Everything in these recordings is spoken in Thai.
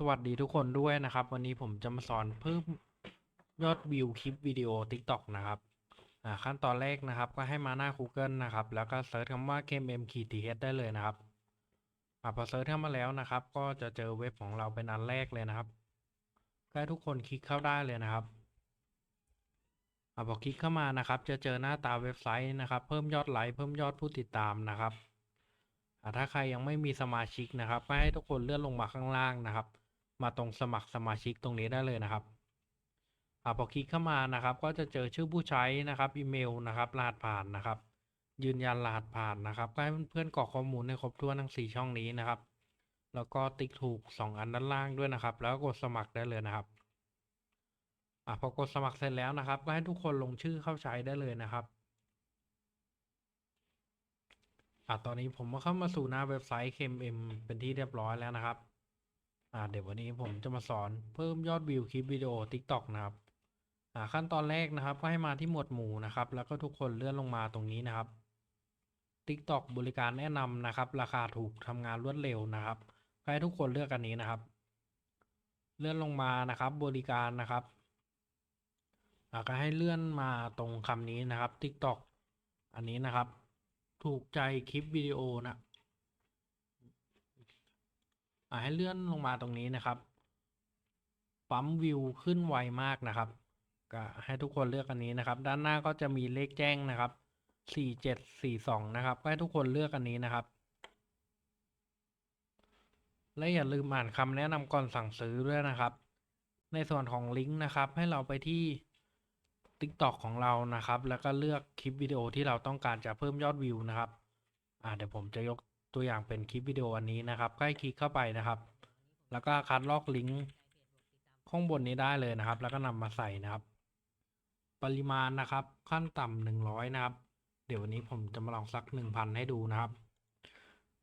สวัสดีทุกคนด้วยนะครับ วันนี้ผมจะมาสอนเพิ่มยอดวิวคลิปวิดีโอ TikTok นะครับขั้นตอนแรกนะครับ ก็ให้มาหน้า Google นะครับ แล้วก็เซิร์ชคำว่า KMM ขีด TH ได้เลยนะครับอพอเซิร์ชเข้ามาแล้วนะครับ ก็จะเจอเว็บของเราเป็นอันแรกเลยนะครับก็ให้ทุกคนคลิกเข้าได้เลยนะครับอพอคลิกเข้ามานะครับ จะเจอหน้าตาเว็บไซต์นะครับ เพิ่มยอดไลค์เพิ่มยอดผู้ติดตามนะครับถ้าใครยังไม่มีสมาชิกนะครับก็ให้ทุกคนเลื่อนลงมาข้างล่างนะครับ มาตรงสมัครสมาชิกตรงนี้ได้เลยนะครับอพอคลิกเข้ามานะครับ ก็จะเจอชื่อผู้ใช้นะครับอีเมลนะครับรหัสผ่านนะครับ ยืนยันรหัสผ่านนะครับก็ให้เพื่อนๆกรอกข้อมูลให้ครบถ้วนทั้งสี่ช่องนี้นะครับ แล้วก็ติ๊กถูกสองอันด้านล่างด้วยนะครับ แล้วกดสมัครได้เลยนะครับอ่าพอกดสมัครเสร็จแล้วนะครับ ก็ให้ทุกคนลงชื่อเข้าใช้ได้เลยนะครับอ่าตอนนี้ผมก็เข้ามาสู่หน้าเว็บไซต์ KMM เป็นที่เรียบร้อยแล้วนะครับ อ่าเดี๋ยววันนี้ผมจะมาสอนเพิ่มยอดวิวคลิปวิดีโอ TikTok นะครับอ่าขั้นตอนแรกนะครับก็ให้มาที่หมวดหมู่นะครับ แล้วก็ทุกคนเลื่อนลงมาตรงนี้นะครับ TikTok บริการแนะนำนะครับ ราคาถูกทำงานรวดเร็วนะครับให้ทุกคนเลือกอันนี้นะครับ เลื่อนลงมานะครับ บริการนะครับอ่าก็ให้เลื่อนมาตรงคำนี้นะครับ TikTok อันนี้นะครับ ถูกใจคลิปวิดีโอนะอ่า ให้เลื่อนลงมาตรงนี้นะครับปั๊มวิวขึ้นไวมากนะครับก็ให้ทุกคนเลือกอันนี้นะครับ ด้านหน้าก็จะมีเลขแจ้งนะครับสี่เจ็ดสี่สองนะครับ ก็ให้ทุกคนเลือกอันนี้นะครับ และอย่าลืมอ่านคำแนะนำก่อนสั่งซื้อด้วยนะครับ ในส่วนของลิงก์นะครับ ให้เราไปที่ TikTok ของเรานะครับ แล้วก็เลือกคลิปวิดีโอที่เราต้องการจะเพิ่มยอดวิวนะครับ อ่าเดี๋ยวผมจะยก ตัวอย่างเป็นคลิปวิดีโออันนี้นะครับก็ให้คลิกเข้าไปนะครับ แล้วก็คัดลอกลิงก์ข้างบนนี้ได้เลยนะครับ แล้วก็นำมาใส่นะครับ ปริมาณนะครับขั้นต่ำหนึ่งร้อยนะครับ เดี๋ยววันนี้ผมจะมาลองสักหนึ่งพันให้ดูนะครับ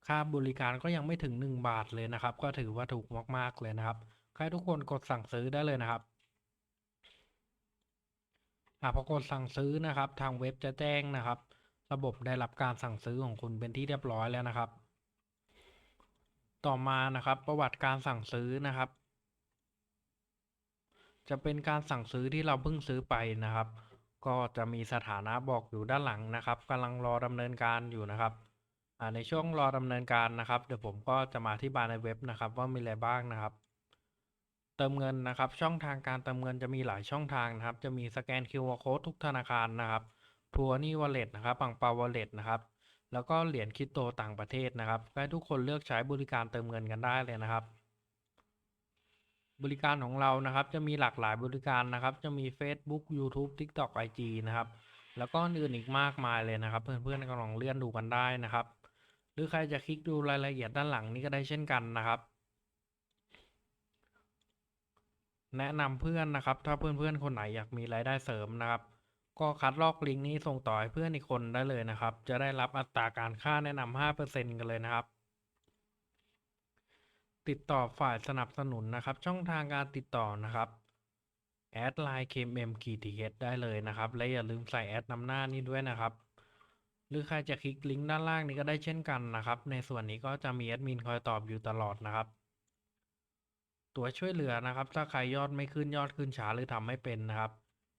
ค่าบริการก็ยังไม่ถึงหนึ่งบาทเลยนะครับ ก็ถือว่าถูกมากๆเลยนะครับให้ทุกคนกดสั่งซื้อได้เลยนะครับอ่าพอกดสั่งซื้อนะครับ ทางเว็บจะแจ้งนะครับ ระบบได้รับการสั่งซื้อของคุณเป็นที่เรียบร้อยแล้วนะครับ ต่อมานะครับประวัติการสั่งซื้อนะครับ จะเป็นการสั่งซื้อที่เราเพิ่งซื้อไปนะครับ ก็จะมีสถานะบอกอยู่ด้านหลังนะครับกำลังรอดำเนินการอยู่นะครับในช่วงรอดำเนินการนะครับ เดี๋ยวผมก็จะมาอธิบายในเว็บนะครับ ว่ามีอะไรบ้างนะครับ เติมเงินนะครับ ช่องทางการเติมเงินจะมีหลายช่องทางนะครับ จะมีสแกน QR Code ทุกธนาคารนะครับ ทัวร์นี่วอลเล็ตนะครับปังปาวอลเล็ตนะครับ แล้วก็เหรียญคริปโตต่างประเทศนะครับให้ทุกคนเลือกใช้บริการเติมเงินกันได้เลยนะครับ บริการของเรานะครับจะมีหลากหลายบริการนะครับ จะมี Facebook YouTube TikTok IG นะครับ แล้วก็อื่นอีกมากมายเลยนะครับ เพื่อนๆก็ลองเลื่อนดูกันได้นะครับ หรือใครจะคลิกดูรายละเอียดด้านหลังนี้ก็ได้เช่นกันนะครับแนะนำเพื่อนนะครับ ถ้าเพื่อนๆคนไหนอยากมีรายได้เสริมนะครับ ก็คัดลอกลิงก์นี้ส่งต่อให้เพื่อนอีกคนได้เลยนะครับ จะได้รับอัตราการค่าแนะนำ5%กันเลยนะครับ ติดต่อฝ่ายสนับสนุนนะครับ ช่องทางการติดต่อนะครับแอดไลน์ KMM ขีทีได้เลยนะครับ และอย่าลืมใส่แอดนำหน้านี้ด้วยนะครับ หรือใครจะคลิกลิงก์ด้านล่างนี้ก็ได้เช่นกันนะครับ ในส่วนนี้ก็จะมีแอดมินคอยตอบอยู่ตลอดนะครับ ตัวช่วยเหลือนะครับ ถ้าใครยอดไม่ขึ้นยอดขึ้นช้าหรือทำไม่เป็นนะครับ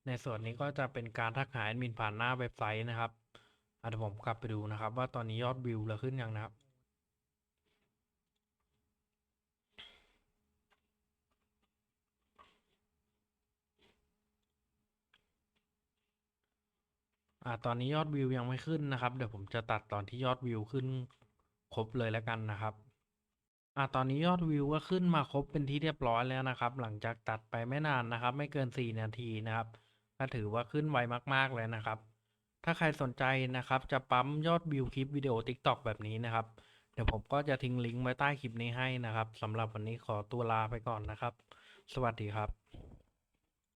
ในส่วนนี้ก็จะเป็นการทักหาแอดมินผ่านหน้าเว็บไซต์นะครับอะเดี๋ยวผมกลับไปดูนะครับ ว่าตอนนี้ยอดวิวเราขึ้นยังนะครับ อ่าตอนนี้ยอดวิวยังไม่ขึ้นนะครับ เดี๋ยวผมจะตัดตอนที่ยอดวิวขึ้นครบเลยแล้วกันนะครับอ่าตอนนี้ยอดวิวก็ขึ้นมาครบเป็นที่เรียบร้อยแล้วนะครับ หลังจากตัดไปไม่นานนะครับ ไม่เกินสี่นาทีนะครับ ก็ถือว่าขึ้นไวมาก ๆ เลยนะครับ ถ้าใครสนใจนะครับ จะปั๊มยอดวิวคลิปวิดีโอ TikTok แบบนี้นะครับ เดี๋ยวผมก็จะทิ้งลิงก์ไว้ใต้คลิปนี้ให้นะครับสำหรับวันนี้ขอตัวลาไปก่อนนะครับ สวัสดีครับ